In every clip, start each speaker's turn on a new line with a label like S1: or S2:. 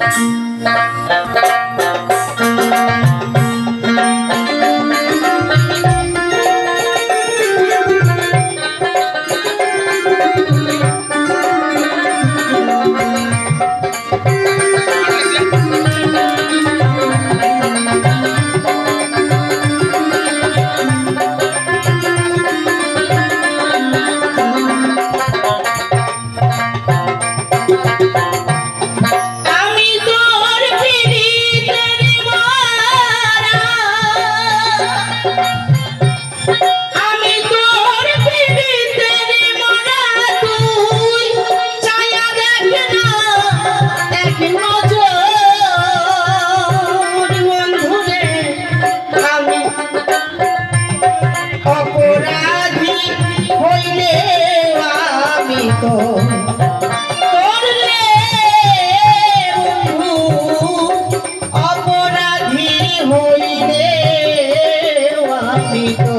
S1: Thank
S2: you. তো
S1: অপরাধী হইলে আমি তো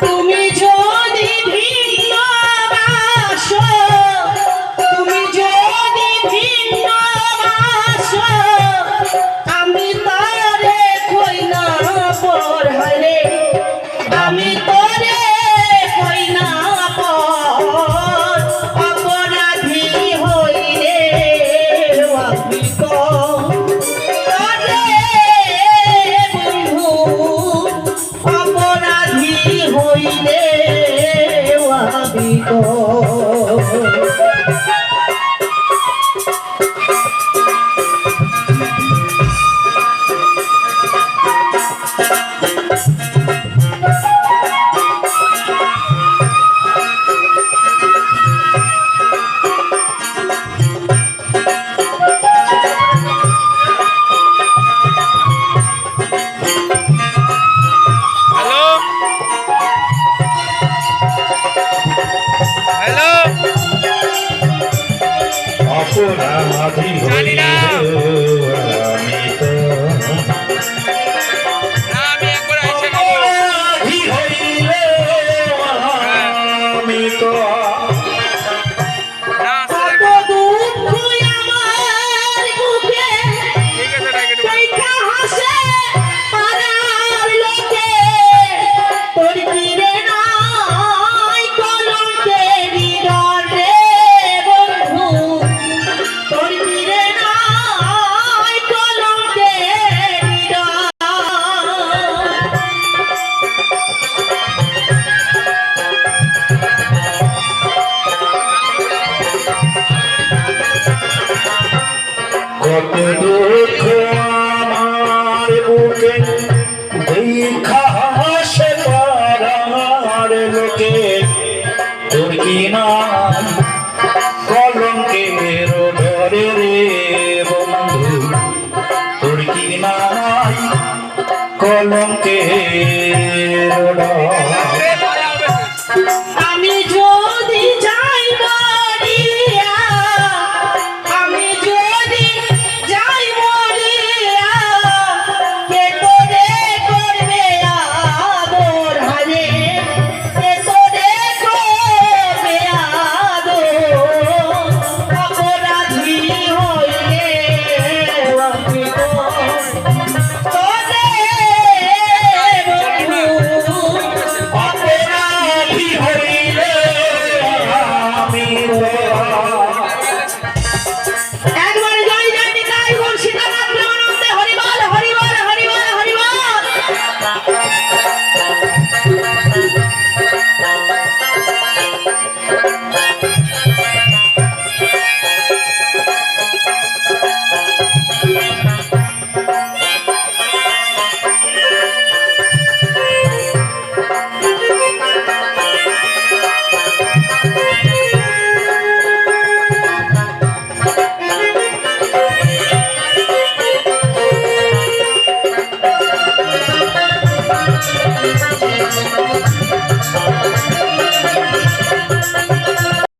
S1: তুমি যদি ভিন্ন বাসো তুমি যদি ভিন্ন বাসো
S3: Chalisa, Chalisa,
S2: Chalisa, Chalisa,
S1: কত দুঃখ আমার বুকে দেখা হাসে পারার লোকে। তোর কি নাম? কলঙ্কের ধরে রে বন্ধু। তোর কি
S3: নাম কলঙ্কের আমি